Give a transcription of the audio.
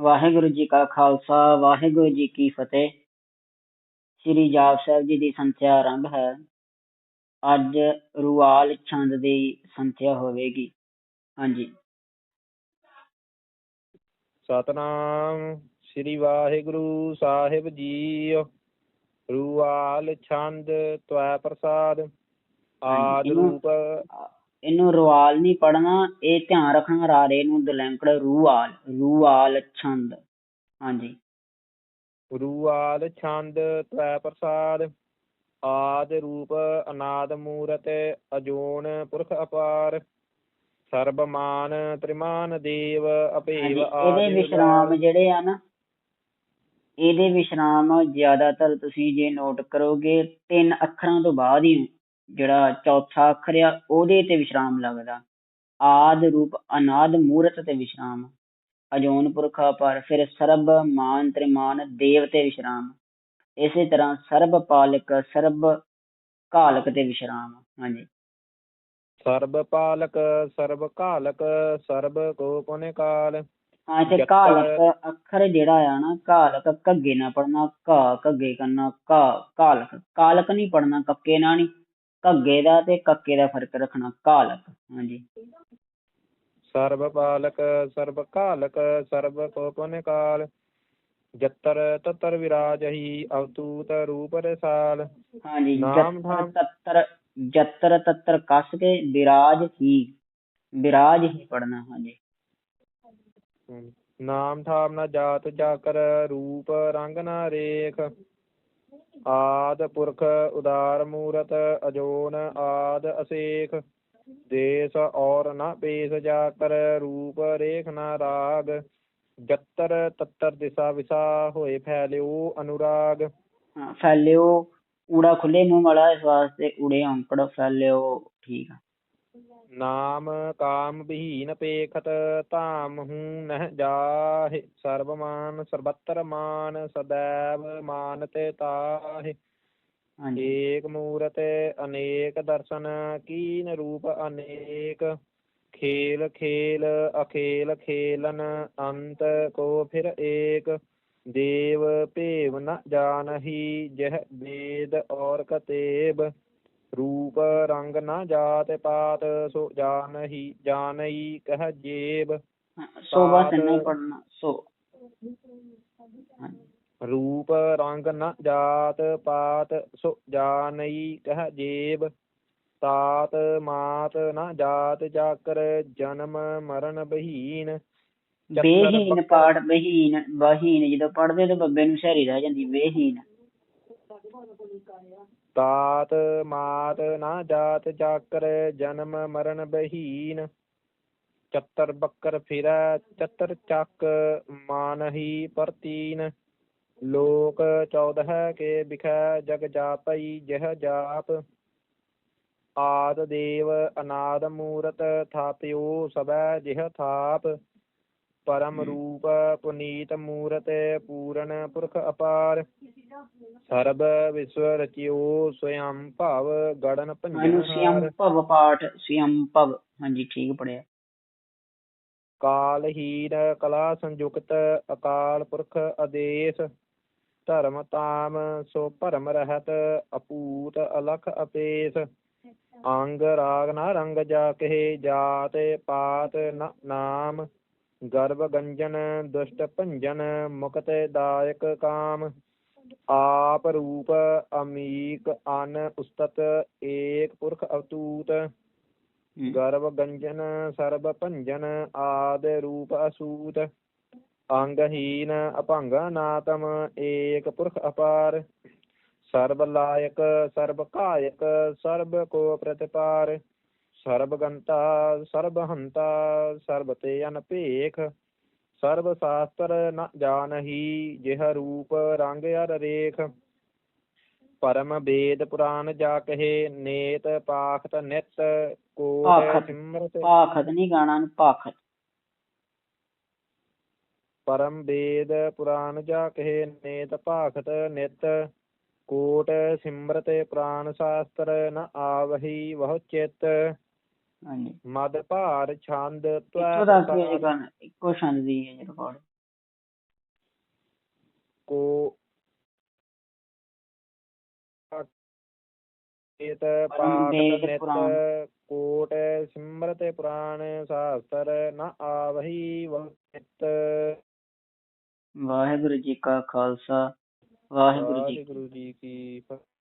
ਵਾਹਿਗੁਰੂ ਜੀ ਕਾ ਖਾਲਸਾ ਵਾਹਿਗੁਰੂ ਜੀ ਕੀ ਫਤਿਹ। ਸ੍ਰੀ ਜਾਪ ਸਾਹਿਬ ਜੀ ਦੀ ਸੰਥਿਆ ਆਰੰਭ ਹੈ। ਅੱਜ ਰੁਆਲ ਛੰਦ ਦੀ ਸੰਥਿਆ ਹੋਵੇਗੀ। ਹਾਂਜੀ। ਸਤਨਾਮ ਸ੍ਰੀ ਵਾਹਿਗੁਰੂ ਸਾਹਿਬ ਜੀ। ਰੂਆਲ ਛੰਦ ਤਵੈ ਪ੍ਰਸਾਦ। ਆਦ ਰੂਪ ਇਹਨੂੰ ਰੁਆਲ ਨਹੀਂ ਪੜਨਾ ਇਹ ਧਿਆਨ ਰੱਖਣਾ ਰਾਰੇ ਨੂੰ ਦਲੈਂਕੜ ਰੂਆਲ ਰੂਆਲ ਛੰਦ। ਹਾਂਜੀ। ਰੂਆਲ ਛੰਦ ਤਵੈ ਪ੍ਰਸਾਦ ਆਦ ਰੂਪ ਅਨਾਦ ਮੂਰਤ ਅਜੋਨ ਪੁਰਖ ਅਪਾਰ ਸਰਬ ਮਾਨ ਤ੍ਰਿਮਾਨ ਦੇਵ ਅਭੇਵ ਇਹਦੇ ਆਦਿ ਵਿਸ਼ਰਾਮ ਜਿਹੜੇ ਆ ਨਾ ਇਹਦੇ ਵਿਸ਼ਰਾਮ ਜ਼ਿਆਦਾਤਰ ਤੁਸੀਂ ਜੇ ਨੋਟ ਕਰੋਗੇ ਤਿੰਨ ਅੱਖਰਾਂ ਤੋਂ ਬਾਅਦ ਹੀ ਜਿਹੜਾ ਚੌਥਾ ਅੱਖਰ ਆ ਉਹਦੇ ਤੇ ਵਿਸ਼ਰਾਮ ਲੱਗਦਾ। ਆਦ ਰੂਪ ਅਨਾਦ ਮੂਰਤ ਤੇ ਵਿਸ਼ਰਾਮ। ਅਜੋਨ ਪੁਰਖਾ ਪਰ ਫਿਰ ਸਰਬ ਮਾਨ ਤ੍ਰਿਮਾਨ ਦੇਵ ਤੇ ਵਿਸ਼ਰਾਮ। ਇਸੇ ਤਰ੍ਹਾਂ ਸਰਬ ਪਾਲਕ ਸਰਬ ਕਾਲਕ ਤੇ ਵਿਸ਼ਰਾਮ। ਹਾਂਜੀ। ਸਰਬ ਪਾਲਕ ਸਰਬ ਕਾਲਕ ਸਰਬ ਕੋ ਪੁਨ ਕਾਲ। ਹਾਂ ਇੱਥੇ ਕਾਲਕ ਅੱਖਰ ਜਿਹੜਾ ਆ ਨਾ ਕਾਲਕ ਘੱਗੇ ਨਾਲ ਪੜਨਾ ਘਾ ਘੱਗੇ ਕਰਨਾ ਕਾ ਕਾਲਕ ਕਾਲਕ ਨਹੀਂ ਪੜਨਾ ਕੱਕੇ ਨਾਲ ਨਹੀਂ ਘੱਗੇ ਦਾ ਤੇ ਕੱਕੇ ਦਾ ਫ਼ਰਕ ਰੱਖਣਾ ਕਾਲਕ ਹਾਂਜੀ। ਸਰਬ ਪਾਲਕ ਸਰਬ ਕਾਲਕ ਸਰਬ ਕੋ ਪੁਨ ਕਾਲ ਜਤਰ ਤਤਰ ਵਿਰਾਜਹੀ ਅਵਤੂਤ ਰੂਪ ਰਸਾਲ। ਹਾਂਜੀ ਨਾਮ ਜੱਤਰ ਤੱਤਰ ਜੱਤਰ ਤੱਤਰ ਕੱਸ ਕੇ ਵਿਰਾਜ ਹੀ ਵਿਰਾਜ ਹੀ ਪੜਨਾ ਹਾਂਜੀ। ਨਾਮ ਠਾਮ ਨ ਜਾਤ ਜਾਕਰ ਰੂਪ ਰੰਗ ਨ ਰੇਖ। ਆਦਿ ਪੁਰਖ ਉਦਾਰ ਮੂਰਤ ਅਜੋਨ ਆਦ ਅਸੇਖ। ਦੇਸ ਔਰ ਨਾ ਪੇਸ ਜਾ ਕਰ ਰੂਪ ਰੇਖ ਨਾ ਰਾਗ। ਜੱਤਰ ਤੱਤਰ ਦਿਸਾ ਵਿਸਾ ਹੋਏ ਫੈਲਿਓ ਅਨੁਰਾਗ। ਹਾਂ, ਫੈਲਿਓ, ਊੜਾ ਖੁੱਲੇ ਮੂੰਹ ਵਾਲਾ ਇਸ ਵਾਸਤੇ ਊੜੇ ਔਂਕੜ ਫੈਲਿਓ, ਠੀਕ ਆ। ਨਾਮ ਕਾਮ ਵਿਹੀਨ ਪੇਖਤ ਧਾਮ ਹੂੰ ਨਹਿ ਜਾਹਿ ਸਰਬ ਮਾਨ ਸਰਬੱਤਰ ਮਾਨ ਸदैव ਮਾਨਤੇ ਤਾਹਿ। ਹਾਂਜੀ। ਏਕ ਮੂਰਤ ਅਨੇਕ ਦਰਸ਼ਨ ਕੀਨ ਰੂਪ ਅਨੇਕ। ਖੇਲ ਖੇਲ ਅਖੇਲ ਖੇਲਨ ਅੰਤ ਕੋ ਫਿਰ ਏਕ। ਦੇਵ ਭੇਵ ਨ ਜਾਣਹੀ ਜਹ ਵੇਦ ਔਰ ਕਤੇਬ ਰੂਪ ਰੰਗ ਨ ਜਾਤ ਪਾਤ ਸੋ ਜਾਣਹੀ ਜਾਣਈ ਕਹ ਸੋ ਬਸ ਪੜਨਾ ਸੋ। ਹਾਂਜੀ। ਰੂਪ ਰੰਗ ਨ ਜਾਤ ਪਾਤ ਸੋ ਜਾਣਈ ਕਹ ਜੇਬ। ਤਾਤ ਮਾਤ ਨ ਜਾਤ ਜਾਕਰ ਜਨਮ ਮਰਨ ਬਹੀਨ। ਬੇਹੀਨ ਪਾਠ ਬਹੀਨ ਬਹੀਨ ਜਦੋਂ ਪੜਦੇ ਤੇ ਬੱਬੇ ਨੂੰ ਸ਼ਹਿਰੀ ਰਹਿ ਜਾਂਦੀ ਬੇਹੀਨ। ਤਾਤ ਮਾਤ ਨਾ ਜਾਤ ਜਾਕਰ ਜਨਮ ਮਰਨ ਬਹੀਨ, ਚੱਤਰ ਬੱਕਰ ਫਿਰੈ, ਚੱਤਰ ਚੱਕ ਮਾਨਹੀ ਪਰਤੀਨ। ਲੋਕ ਚੌਦਹ ਕੇ ਬਿਖੈ, ਜਗ ਜਾਪਈ ਜਹ ਜਾਪ। ਆਦ ਦੇਵ ਅਨਾਦ ਮੂਰਤ ਥਾਪਿਓ ਸਬੈ ਜਿਹ ਥਾਪ। ਪਰਮ ਰੂਪ ਪੁਨੀਤ ਮੂਰਤ ਪੂਰਨ ਪੁਰਖ ਅਪਾਰ। ਸਰਬ ਵਿਸ਼ਵ ਰਚਿਓ ਸਵਯੰ ਭਵ ਗੜਨ ਮੈਨੂੰ ਭਵ ਪਾਠ ਸਿਯਮ ਭਵ। ਹਾਂਜੀ ਠੀਕ ਪੜਿਆ ਕਾਲਹੀਨ ਕਲਾ ਸੰਯੁਕਤ ਅਕਾਲ ਪੁਰਖ ਆਦੇਸ਼। ਧਰਮ ਤਾਮ ਸੋ ਭਰਮ ਰਹਿਤ ਅਪੂਤ ਅਲਖ ਅਪੇਸ। ਅੰਗ ਰਾਗ ਨਾ ਰੰਗ ਜਾ ਕਹੇ ਜਾਤ ਪਾਤ ਨ ਨਾਮ। ਗਰਭ ਗੰਜਨ ਦੁਸ਼ਟ ਭੰਜਨ ਮੁਕਤ ਦਾਇਕ ਕਾਮ। ਆਪ ਰੂਪ ਅਮੀਕ ਅਨ ਉਸਤਤ ਏਕ ਪੁਰਖ ਅਵਤੂਤ। ਗਰਭ ਗੰਜਨ ਸਰਬ ਭੰਜਨ ਆਦ ਰੂਪ ਅਸੂਤ। ਅੰਗਹੀਨ ਅਭੰਗ ਨਾਤਮ ਏਕ ਪੁਰਖ ਅਪਾਰ। ਸਰਬ ਲਾਇਕ ਸਰਬ ਕਾਇਕ ਸਰਬ ਕੋ ਪ੍ਰਤਿਪਾਰ। ਸਰਬ ਗੰਤਾ ਸਰਬ ਹੰਤਾ ਸਰਬ ਤੇ ਅਨਭੇਖ ਸਰਬ ਸ਼ਾਸਤਰ ਨ ਜਾਣਹੀ ਜਿਹ ਰੂਪ ਰੰਗ ਅਰ ਰੇਖ। ਪਰਮ ਵੇਦ ਪੁਰਾਨ ਜਾ ਕਹੇ ਨੇਤ ਪਾਖਤ ਨਿਤ ਭਾਖਤ। ਸਿਮਰਤ। ਭਾਖਤ ਨਹੀਂ ਗਾਣਾ ਨੂੰ ਭਾਖਤ ਪਰਮ ਵੇਦ ਪੁਰਾਨ ਜਾ ਕਹੇ ਨੇਤ ਭਾਖਤ ਨਿਤ ਕੋਟ ਸਿਮਰਤ। ਪ੍ਰਾਨ ਸ਼ਾਸਤਰ ਨ ਆਵਹੀ ਬਹੁ ਚਿਤ। ਹਾਂਜੀ। ਮਦ ਭਾਰ ਛੰਦ ਇੱਕੋ ਤਵੈ ਦੱਸ ਦਿਓ ਜੀ ਗਾਣਾ ਇੱਕੋ ਛੰਦ ਦੀ ਹੈ ਜੀ ਰਿਕਾਰਡ ਕੋ ਏਤ ਪਾਠ ਨਿਤ। ਕੋਟ ਸਿਮਰਤ ਪੁਰਾਣ ਸਾਸਤਰ ਨ ਆਵਹੀ ਵਸਿਤ। ਵਾਹਿਗੁਰੂ ਜੀ ਕਾ ਖਾਲਸਾ ਵਾਹਿਗੁਰੂ ਜੀ ਕੀ ਫਤਿਹ।